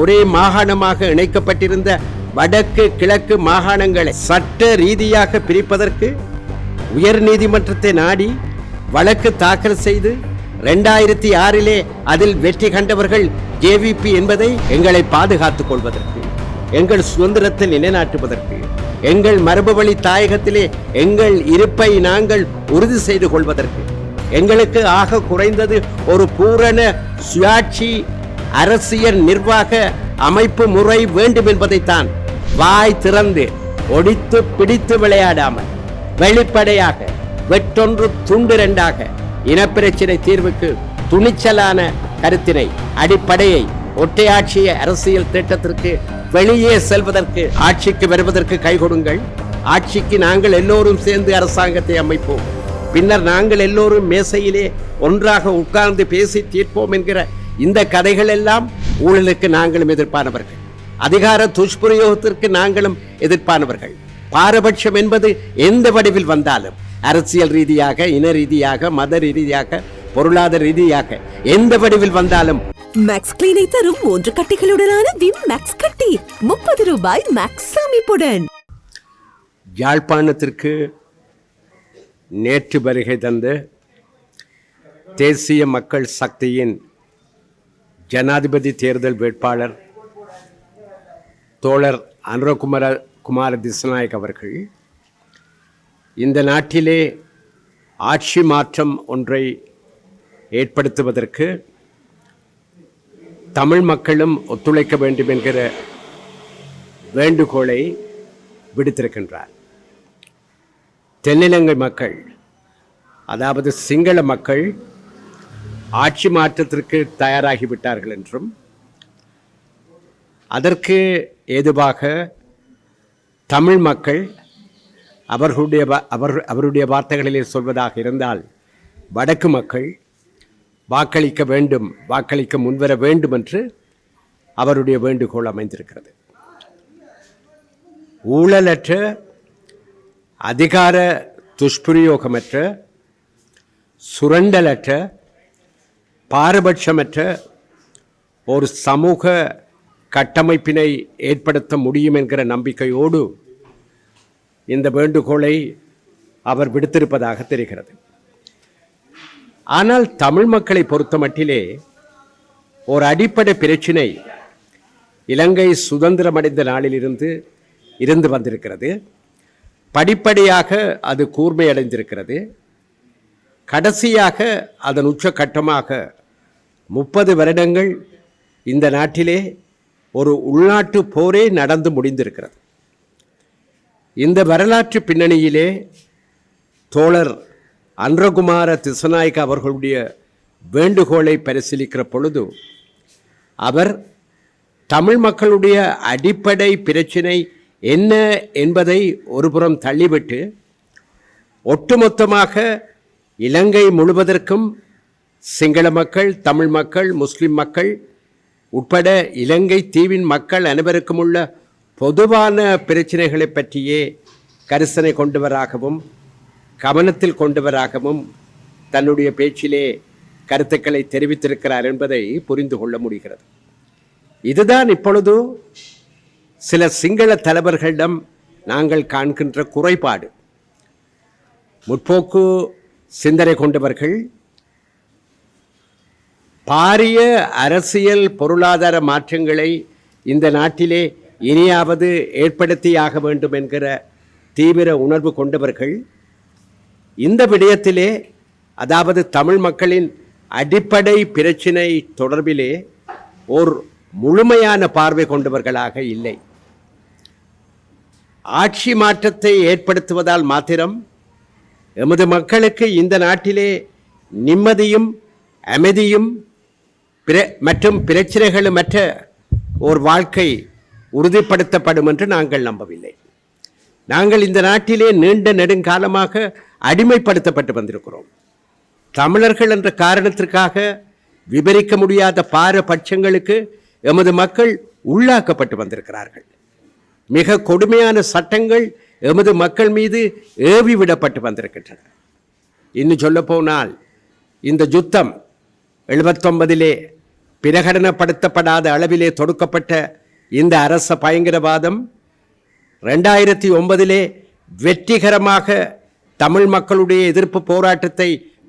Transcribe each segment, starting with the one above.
ஒரே மாகாணமாக இணைக்கப்பட்டிருந்த வடக்கு கிழக்கு மாகாணங்களை சட்ட ரீதியாக பிரிப்பதற்கு உயர் நீதிமன்றத்தை நாடி வழக்கு தாக்கல் செய்து ரெண்டாயிரத்தி ஆறிலே அதில் வெற்றி கண்டவர்கள் ஜேவிபி என்பதை எங்களை பாதுகாத்துக் கொள்வதற்கு எங்கள் சுதந்திரத்தை நிலைநாட்டுவதற்கு எங்கள் மரபு வழி தாயகத்திலே எங்கள் இருப்பை நாங்கள் உறுதி செய்து கொள்வதற்கு எங்களுக்கு ஆக குறைந்தது ஒரு பூரண சுயாட்சி அரசியல் நிர்வாக அமைப்பு முறை வேண்டும் என்பதைத்தான் வாய் திறந்து ஒடித்து பிடித்து விளையாடாமல் வெளிப்படையாக வெற்றொன்று துண்டு ரெண்டாக இனப்பிரச்சினை தீர்வுக்கு துணிச்சலான கருத்தினை அடிப்படையை ஒற்றையாட்சிய அரசியல் திட்டத்திற்கு வெளியே செல்வதற்கு ஆட்சிக்கு வருவதற்கு கை கொடுங்கள். ஆட்சிக்கு நாங்கள் எல்லோரும் சேர்ந்து அரசாங்கத்தை அமைப்போம். பின்னர் நாங்கள் எல்லோரும் மேசையிலே ஒன்றாக உட்கார்ந்து பேசி தீர்ப்போம் என்கிற இந்த கதைகள் எல்லாம் ஊழலுக்கு நாங்களும் எதிர்ப்பானவர்கள். அதிகார துஷ்பிரயோகத்திற்கு நாங்களும் எதிர்ப்பானவர்கள். பாரபட்சம் என்பது எந்த வடிவில் வந்தாலும் அரசியல் ரீதியாக இன ரீதியாக மத ரீதியாக பொருளாதார ரீதியாக எந்த வடிவில் வந்தாலும். மேக்ஸ் கிளீனை தரும் மூன்று கட்டிகளுடனான விம் மேக்ஸ் கட்டி முப்பது ரூபாய் மேக்ஸ் அமைப்புடன் யாழ்ப்பாணத்திற்கு நேற்று வருகை தந்து தேசிய மக்கள் சக்தியின் ஜனாதிபதி தேர்தல் வேட்பாளர் தோழர் அனுரகுமர குமார திசநாயக் அவர்கள் இந்த நாட்டிலே ஆட்சி மாற்றம் ஒன்றை ஏற்படுத்துவதற்கு தமிழ் மக்களும் ஒத்துழைக்க வேண்டும் என்கிற வேண்டுகோளை விடுத்திருக்கின்றார். தென்னிலங்கை மக்கள் அதாவது சிங்கள மக்கள் ஆட்சி மாற்றத்திற்கு தயாராகிவிட்டார்கள் என்றும் அதற்கு ஏதுவாக தமிழ் மக்கள் அவர்களுடைய அவர் அவருடைய வார்த்தைகளிலே சொல்வதாக இருந்தால் வடக்கு மக்கள் வாக்களிக்க வேண்டும் வாக்களிக்க முன்வர வேண்டும் என்று அவருடைய வேண்டுகோள் அமைந்திருக்கிறது. ஊழலற்ற அதிகார துஷ்பிரயோகமற்ற சுரண்டலற்ற பாரபட்சமற்ற ஒரு சமூக கட்டமைப்பினை ஏற்படுத்த முடியும் என்கிற நம்பிக்கையோடு இந்த வேண்டுகோளை அவர் விடுத்திருப்பதாக தெரிகிறது. ஆனால் தமிழ் மக்களை பொறுத்த மட்டிலே ஒரு அடிப்படை பிரச்சினை இலங்கை சுதந்திரமடைந்த நாளிலிருந்து இருந்து வந்திருக்கிறது. படிப்படியாக அது கூர்மையடைந்திருக்கிறது. கடைசியாக அதன் உச்சகட்டமாக முப்பது வருடங்கள் இந்த நாட்டிலே ஒரு உள்நாட்டு போரே நடந்து முடிந்திருக்கிறது. இந்த வரலாற்று பின்னணியிலே தோழர் அன்றகுமார திசநாயக்க அவர்களுடைய வேண்டுகோளை பரிசீலிக்கிற பொழுது அவர் தமிழ் மக்களுடைய அடிப்படை பிரச்சினை என்ன என்பதை ஒருபுறம் தள்ளிவிட்டு ஒட்டுமொத்தமாக இலங்கை முழுவதற்கும் சிங்கள மக்கள் தமிழ் மக்கள் முஸ்லிம் மக்கள் உட்பட இலங்கை தீவின் மக்கள் அனைவருக்கும் உள்ள பொதுவான பிரச்சனைகளை பற்றியே கரிசனை கொண்டவராகவும் கவனத்தில் கொண்டவராகவும் தன்னுடைய பேச்சிலே கருத்துக்களை தெரிவித்திருக்கிறார் என்பதை புரிந்து கொள்ள முடிகிறது. இதுதான் இப்பொழுது சில சிங்கள தலைவர்களிடம் நாங்கள் காண்கின்ற குறைபாடு. முற்போக்கு சிந்தனை கொண்டவர்கள் பாரிய அரசியல் பொருளாதார மாற்றங்களை இந்த நாட்டிலே இனியாவது ஏற்படுத்தியாக வேண்டும் என்கிற தீவிர உணர்வு கொண்டவர்கள் இந்த விடயத்திலே அதாவது தமிழ் மக்களின் அடிப்படை பிரச்சினை தொடர்பிலே ஓர் முழுமையான பார்வை கொண்டவர்களாக இல்லை. ஆட்சி மாற்றத்தை ஏற்படுத்துவதால் மாத்திரம் எமது மக்களுக்கு இந்த நாட்டிலே நிம்மதியும் அமைதியும் பிர- மற்றும் பிரச்சனைகளுமற்ற ஒரு வாழ்க்கை உறுதிப்படுத்தப்படும் என்று நாங்கள் நம்பவில்லை. நாங்கள் இந்த நாட்டிலே நீண்ட நெடுங்காலமாக அடிமைப்படுத்தப்பட்டு வந்திருக்கிறோம். தமிழர்கள் என்ற காரணத்திற்காக விவரிக்க முடியாத பாரபட்சங்களுக்கு எமது மக்கள் உள்ளாக்கப்பட்டு வந்திருக்கிறார்கள். மிக கொடுமையான சட்டங்கள் எமது மக்கள் மீது ஏவி விடப்பட்டு வந்திருக்கின்றன. இன்னும் சொல்லப்போனால் இந்த யுத்தம் எழுபத்தொன்பதிலே பிரகடனப்படுத்தப்படாத அளவிலே தொடுக்கப்பட்ட இந்த அரச பயங்கரவாதம் ரெண்டாயிரத்தி ஒன்பதிலே வெற்றிகரமாக தமிழ் மக்களுடைய எதிர்ப்பு போராட்டத்தை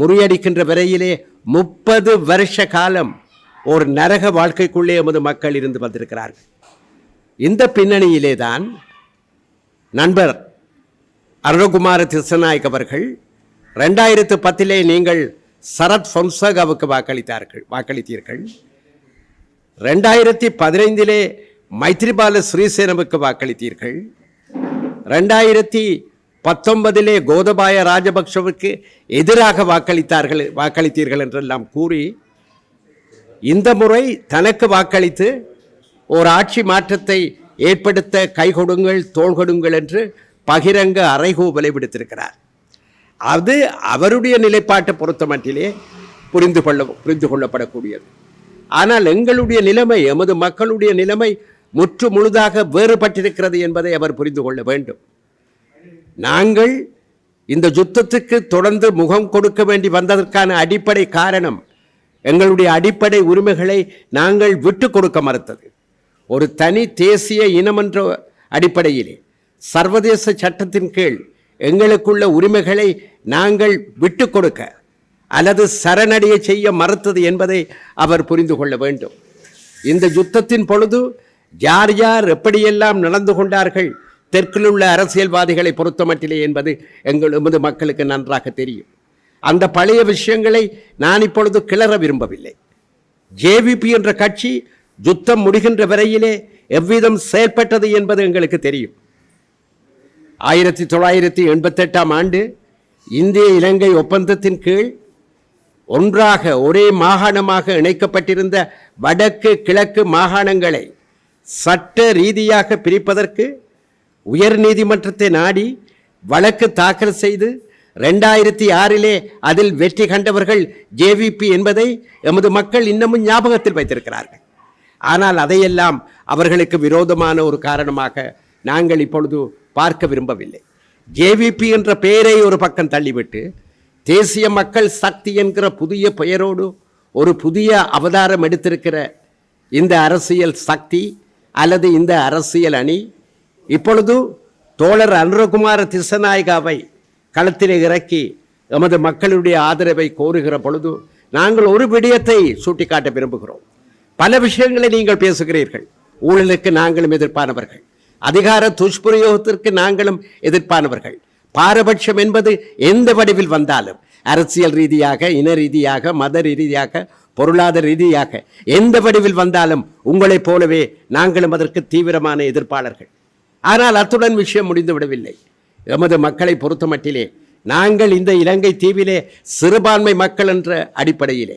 முறியடிக்கின்ற வரையிலே முப்பது வருஷ காலம் ஒரு நரக வாழ்க்கைக்குள்ளே எமது மக்கள் இருந்து வந்திருக்கிறார்கள். இந்த பின்னணியிலே தான் நண்பர் அருணகுமார திருசநாயக் அவர்கள் ரெண்டாயிரத்து பத்திலே நீங்கள் சரத் பொன்சகாவுக்கு வாக்களித்தார்கள் வாக்களித்தீர்கள். ரெண்டாயிரத்தி பதினைந்திலே மைத்ரிபால ஸ்ரீசேனவுக்கு வாக்களித்தீர்கள். ரெண்டாயிரத்தி பத்தொன்பதிலே கோதபாய ராஜபக்ஷவுக்கு எதிராக வாக்களித்தார்கள் வாக்களித்தீர்கள் என்றெல்லாம் கூறி இந்த முறை தனக்கு வாக்களித்து ஒரு ஆட்சி மாற்றத்தை ஏற்படுத்த கை கொடுங்கள் தோள் கொடுங்கள் என்று பகிரங்க அறைகூவலை விடுத்திருக்கிறார் அது அவருடைய நிலைப்பாட்டை பொறுத்த மட்டிலே புரிந்து கொள்ள புரிந்து கொள்ளப்படக்கூடியது. ஆனால் எங்களுடைய நிலைமை எமது மக்களுடைய நிலைமை முற்று முழுதாக வேறுபட்டிருக்கிறது என்பதை அவர் புரிந்து கொள்ள வேண்டும். நாங்கள் இந்த யுத்தத்துக்கு தொடர்ந்து முகம் கொடுக்க வேண்டி வந்ததற்கான அடிப்படை காரணம் எங்களுடைய அடிப்படை உரிமைகளை நாங்கள் விட்டு கொடுக்க மறுத்தது. ஒரு தனி தேசிய இனம் என்ற அடிப்படையிலே சர்வதேச சட்டத்தின் கீழ் எங்களுக்குள்ள உரிமைகளை நாங்கள் விட்டு கொடுக்க அல்லது சரணடைய செய்ய மறுத்தது என்பதை அவர் புரிந்து கொள்ள வேண்டும். இந்த யுத்தத்தின் பொழுது யார் யார் எப்படியெல்லாம் நடந்து கொண்டார்கள் தெற்கில் உள்ள அரசியல்வாதிகளை பொறுத்தமட்டிலே என்பது எங்கள் எமது மக்களுக்கு நன்றாக தெரியும். அந்த பழைய விஷயங்களை நான் இப்பொழுது கிளற விரும்பவில்லை. ஜேவிபி என்ற கட்சி யுத்தம் முடிகின்ற வரையிலே எவ்விதம் செயல்பட்டது என்பது எங்களுக்கு தெரியும். ஆயிரத்தி தொள்ளாயிரத்தி எண்பத்தெட்டாம் ஆண்டு இந்திய இலங்கை ஒப்பந்தத்தின் கீழ் ஒன்றாக ஒரே மாகாணமாக இணைக்கப்பட்டிருந்த வடக்கு கிழக்கு மாகாணங்களை சட்ட ரீதியாக பிரிப்பதற்கு உயர் நீதிமன்றத்தை நாடி வழக்கு தாக்கல் செய்து ரெண்டாயிரத்தி ஆறிலே அதில் வெற்றி கண்டவர்கள் ஜேவிபி என்பதை எமது மக்கள் இன்னமும் ஞாபகத்தில் வைத்திருக்கிறார்கள். ஆனால் அதையெல்லாம் அவர்களுக்கு விரோதமான ஒரு காரணமாக நாங்கள் இப்பொழுது பார்க்க விரும்பவில்லை. ஜேவிபி என்ற பெயரை ஒரு பக்கம் தள்ளிவிட்டு தேசிய மக்கள் சக்தி என்கிற புதிய பெயரோடு ஒரு புதிய அவதாரம் எடுத்திருக்கிற இந்த அரசியல் சக்தி அல்லது இந்த அரசியல் அணி இப்பொழுது தோழர் அனுரகுமார திசநாயகாவை களத்திலே இறக்கி எமது மக்களுடைய ஆதரவை கோருகிற பொழுது நாங்கள் ஒரு விடயத்தை சுட்டிக்காட்ட விரும்புகிறோம். பல விஷயங்களை நீங்கள் பேசுகிறீர்கள். ஊழலுக்கு நாங்களும் எதிர்ப்பானவர்கள். அதிகார துஷ்பிரயோகத்திற்கு நாங்களும் எதிர்ப்பானவர்கள். பாரபட்சம் என்பது எந்த வடிவில் வந்தாலும் அரசியல் ரீதியாக இன ரீதியாக மத ரீதியாக பொருளாதார ரீதியாக எந்த வடிவில் வந்தாலும் உங்களைப் போலவே நாங்களும் அதற்கு தீவிரமான எதிர்ப்பாளர்கள். ஆனால் அத்துடன் விஷயம் முடிந்து விடவில்லை. எமது மக்களை பொறுத்தமட்டிலே நாங்கள் இந்த இலங்கை தீவிலே சிறுபான்மை மக்கள் என்ற அடிப்படையிலே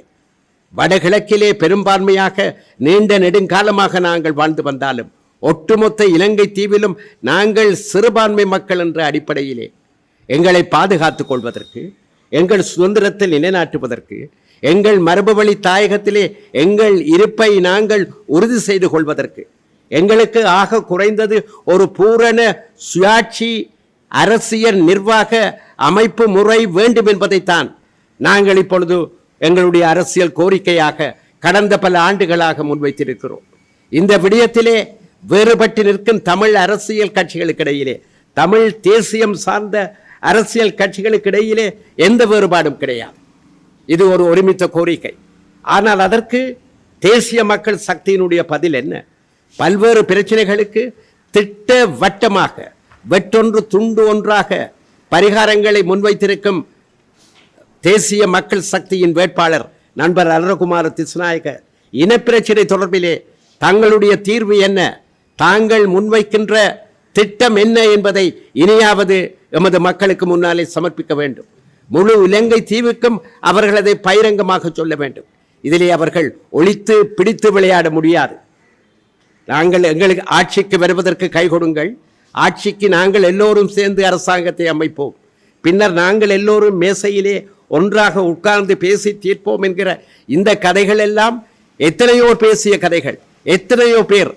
வடகிழக்கிலே பெரும்பான்மையாக நீண்ட நெடுங்காலமாக நாங்கள் வாழ்ந்து வந்தாலும் ஒட்டுமொத்த இலங்கை தீவிலும் நாங்கள் சிறுபான்மை மக்கள் என்ற அடிப்படையிலே எங்களை பாதுகாத்துக் கொள்வதற்கு எங்கள் சுதந்திரத்தை நிலைநாட்டுவதற்கு எங்கள் மரபுவழி தாயகத்திலே எங்கள் இருப்பை நாங்கள் உறுதி செய்து கொள்வதற்கு எங்களுக்கு ஆக குறைந்தது ஒரு பூரண சுயாட்சி அரசியல் நிர்வாக அமைப்பு முறை வேண்டும் என்பதைத்தான் நாங்கள் இப்பொழுது எங்களுடைய அரசியல் கோரிக்கையாக கடந்த பல ஆண்டுகளாக முன்வைத்திருக்கிறோம். இந்த விடயத்திலே வேறுபட்டு நிற்கும் தமிழ் அரசியல் கட்சிகளுக்கிடையிலே தமிழ் தேசியம் சார்ந்த அரசியல் கட்சிகளுக்கு இடையிலே எந்த வேறுபாடும் கிடையாது. இது ஒரு ஒருமித்த கோரிக்கை. ஆனால் அதற்கு தேசிய மக்கள் சக்தியினுடைய பதில் என்ன? பல்வேறு பிரச்சனைகளுக்கு திட்ட வட்டமாக வெட்டொன்று துண்டு ஒன்றாக பரிகாரங்களை முன்வைத்திருக்கும் தேசிய மக்கள் சக்தியின் வேட்பாளர் நண்பர் அருணகுமார திசுநாயக இனப்பிரச்சனை தொடர்பிலே தங்களுடைய தீர்வு என்ன? தாங்கள் முன்வைக்கின்ற திட்டம் என்ன என்பதை இனியாவது எமது மக்களுக்கு முன்னாலே சமர்ப்பிக்க வேண்டும். முழு இலங்கை தீவுக்கும் அவர்கள் அதை பகிரங்கமாக சொல்ல வேண்டும். இதிலே அவர்கள் ஒழித்து பிடித்து விளையாட முடியாது. நாங்கள் எங்களுக்கு ஆட்சிக்கு வருவதற்கு கை கொடுங்கள். ஆட்சிக்கு நாங்கள் எல்லோரும் சேர்ந்து அரசாங்கத்தை அமைப்போம். பின்னர் நாங்கள் எல்லோரும் மேசையிலே ஒன்றாக உட்கார்ந்து பேசி தீர்ப்போம் என்கிற இந்த கதைகள் எல்லாம் எத்தனையோ பேசிய கதைகள். எத்தனையோ பேர்.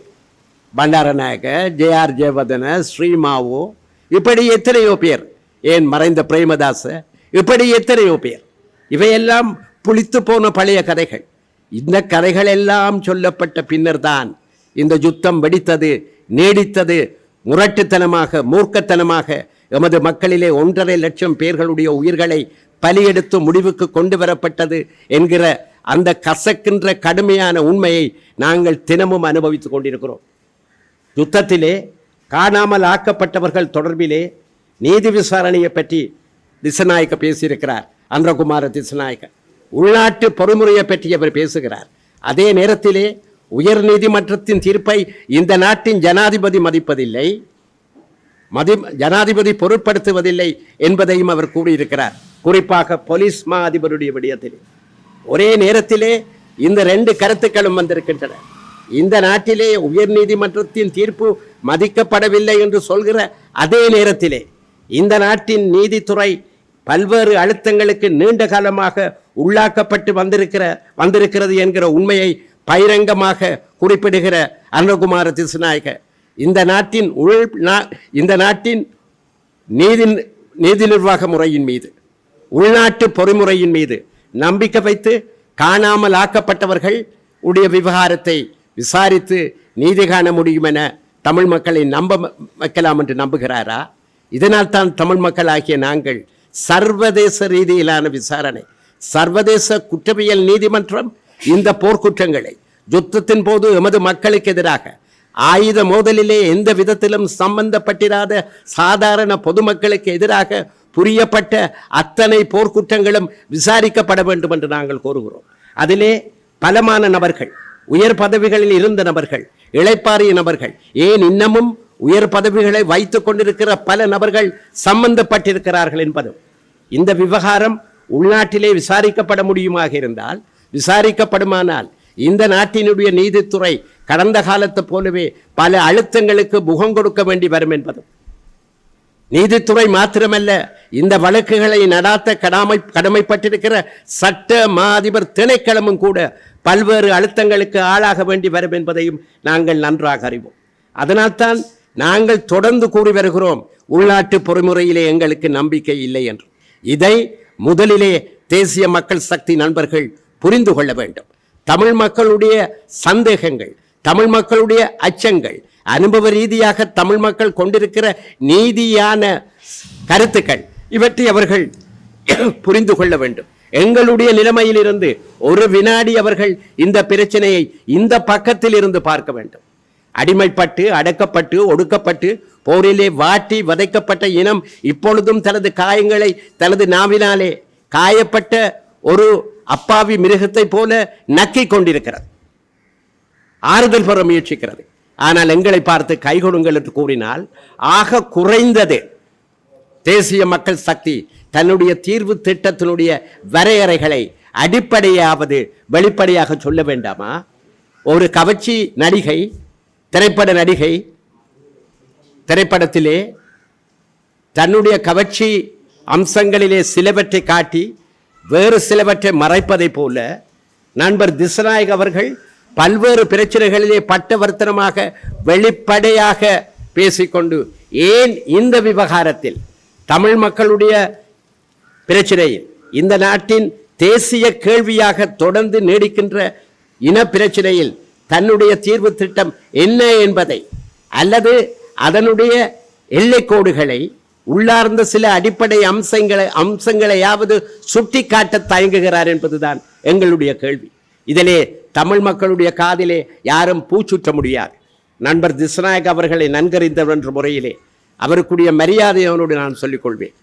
பண்டாரநாயக ஜே ஆர் ஜெயவர்தன ஸ்ரீமாவோ இப்படி எத்தனையோ பேர் ஏன் மறைந்த பிரேமதாச? இப்படி எத்தனையோ பேர். இவையெல்லாம் புளித்து போன பழைய கதைகள். இந்த கதைகள் எல்லாம் சொல்லப்பட்ட பின்னர்தான் இந்த யுத்தம் வெடித்தது நீடித்தது முரட்டுத்தனமாக மூர்க்கத்தனமாக எமது மக்களிலே ஒன்றரை லட்சம் பேர்களுடைய உயிர்களை பலியெடுத்து முடிவுக்கு கொண்டு வரப்பட்டது என்கிற அந்த கசக்கின்ற கடுமையான உண்மையை நாங்கள் தினமும் அனுபவித்துக் கொண்டிருக்கிறோம். யுத்தத்திலே காணாமல் ஆக்கப்பட்டவர்கள் தொடர்பிலே நீதி விசாரணையை பற்றி திசநாயக்க பேசியிருக்கிறார். அன்றகுமார திசநாயக்க. உள்நாட்டு பொறுமுறையை பற்றி அவர் பேசுகிறார். அதே நேரத்திலே உயர் நீதிமன்றத்தின் தீர்ப்பை இந்த நாட்டின் ஜனாதிபதி மதிப்பதில்லை. மதி ஜனாதிபதி பொருட்படுத்துவதில்லை என்பதையும் அவர் கூறியிருக்கிறார். குறிப்பாக போலீஸ் மா அதிபருடைய விடயத்திலே. ஒரே நேரத்திலே இந்த ரெண்டு கருத்துக்களும் வந்திருக்கின்றன. இந்த நாட்டிலே உயர் நீதிமன்றத்தின் தீர்ப்பு மதிக்கப்படவில்லை என்று சொல்கிற அதே நேரத்திலே இந்த நாட்டின் நீதித்துறை பல்வேறு அழுத்தங்களுக்கு நீண்ட காலமாக உள்ளாக்கப்பட்டு வந்திருக்கிற வந்திருக்கிறது என்கிற உண்மையை பகிரங்கமாக குறிப்பிடுகிற அருணகுமார திசுநாயக இந்த நாட்டின் உள் நா- இந்த நாட்டின் நீதி நீதி நிர்வாக முறையின் மீது உள்நாட்டு பொறிமுறையின் மீது நம்பிக்கை வைத்து காணாமல் ஆக்கப்பட்டவர்கள் உடைய விவகாரத்தை விசாரித்து நீதி காண முடியும் என தமிழ் மக்களை நம்ப வைக்கலாம் என்று நம்புகிறாரா? இதனால் தான் தமிழ் மக்களாகிய நாங்கள் சர்வதேச ரீதியிலான விசாரணை சர்வதேச குற்றவியல் நீதிமன்றம் இந்த போர்க்குற்றங்களை யுத்தத்தின் போது எமது மக்களுக்கு எதிராக ஆயுத மோதலிலே எந்த விதத்திலும் சம்பந்தப்பட்டிராத சாதாரண பொதுமக்களுக்கு எதிராக புரியப்பட்ட அத்தனை போர்க்குற்றங்களும் விசாரிக்கப்பட வேண்டும் என்று நாங்கள் கோருகிறோம். அதிலே பலமான நபர்கள் உயர் பதவிகளில் இருந்த நபர்கள் இளைப்பாறிய நபர்கள். ஏன் இன்னமும் உயர் பதவிகளை வைத்துக் கொண்டிருக்கிற பல நபர்கள் சம்பந்தப்பட்டிருக்கிறார்கள் என்பதும் இந்த விவகாரம் உள்நாட்டிலே விசாரிக்கப்பட முடியுமாக இருந்தால் விசாரிக்கப்படுமானால் இந்த நாட்டினுடைய நீதித்துறை கடந்த காலத்தை போலவே பல அழுத்தங்களுக்கு முகம் கொடுக்க வேண்டி வரும் என்பதும். நீதித்துறை மாத்திரமல்ல இந்த வழக்குகளை நடாத்த கடமை கடமைப்பட்டிருக்கிற சட்ட மாதிபர் திணைக்களமும் கூட பல்வேறு அழுத்தங்களுக்கு ஆளாக வேண்டி வரும் என்பதையும் நாங்கள் நன்றாக அறிவோம். அதனால்தான் நாங்கள் தொடர்ந்து கூறி வருகிறோம் உள்நாட்டு பொறிமுறையிலே எங்களுக்கு நம்பிக்கை இல்லை என்று. இதை முதலிலே தேசிய மக்கள் சக்தி நண்பர்கள் புரிந்து கொள்ள வேண்டும். தமிழ் மக்களுடைய சந்தேகங்கள் தமிழ் மக்களுடைய அச்சங்கள் அனுபவ ரீதியாக தமிழ் மக்கள் கொண்டிருக்கிற நீதியான கருத்துக்கள் இவற்றை அவர்கள் புரிந்து கொள்ள வேண்டும். எங்களுடைய நிலைமையிலிருந்து ஒரு வினாடி அவர்கள் இந்த பிரச்சனையை இந்த பக்கத்தில் இருந்து பார்க்க வேண்டும். அடிமைப்பட்டு அடக்கப்பட்டு ஒடுக்கப்பட்டு போரிலே வாட்டி வதைக்கப்பட்ட இனம் இப்பொழுதும் தனது காயங்களை தனது நாவினாலே காயப்பட்ட ஒரு அப்பாவி மிருகத்தை போல நக்கிக் கொண்டிருக்கிறது. ஆறுதல் பெற முயற்சிக்கிறது. ஆனால் எங்களை பார்த்து கைகொடுங்கள் என்று கூறினால் ஆக குறைந்தது. தேசிய மக்கள் சக்தி தன்னுடைய தீர்வு திட்டத்தினுடைய வரையறைகளை அடிப்படையாவது வெளிப்படையாக சொல்ல வேண்டாமா? ஒரு கவர்ச்சி நடிகை திரைப்பட நடிகை திரைப்படத்திலே தன்னுடைய கவர்ச்சி அம்சங்களிலே சிலவற்றை காட்டி வேறு சிலவற்றை மறைப்பதைப் போல நண்பர் திசநாயக் அவர்கள் பல்வேறு பிரச்சனைகளிலே பட்டவர்த்தனமாக வெளிப்படையாக பேசிக்கொண்டு ஏன் இந்த விவகாரத்தில் தமிழ் மக்களுடைய பிரச்சனையில் இந்த நாட்டின் தேசிய கேள்வியாக தொடர்ந்து நீடிக்கின்ற இன பிரச்சனையில் தன்னுடைய தீர்வு திட்டம் என்ன என்பதை அல்லது அதனுடைய எல்லைக்கோடுகளை உள்ளார்ந்த சில அடிப்படை அம்சங்களை அம்சங்களையாவது சுட்டிக்காட்ட தயங்குகிறார் என்பதுதான் எங்களுடைய கேள்வி. இதிலே தமிழ் மக்களுடைய காதிலே யாரும் பூச்சுற்ற முடியாது. நண்பர் திஸ்நாயக் அவர்களை நன்கறிந்தவர் என்ற முறையிலே அவருக்குரிய மரியாதை நான் சொல்லிக்கொள்வேன்.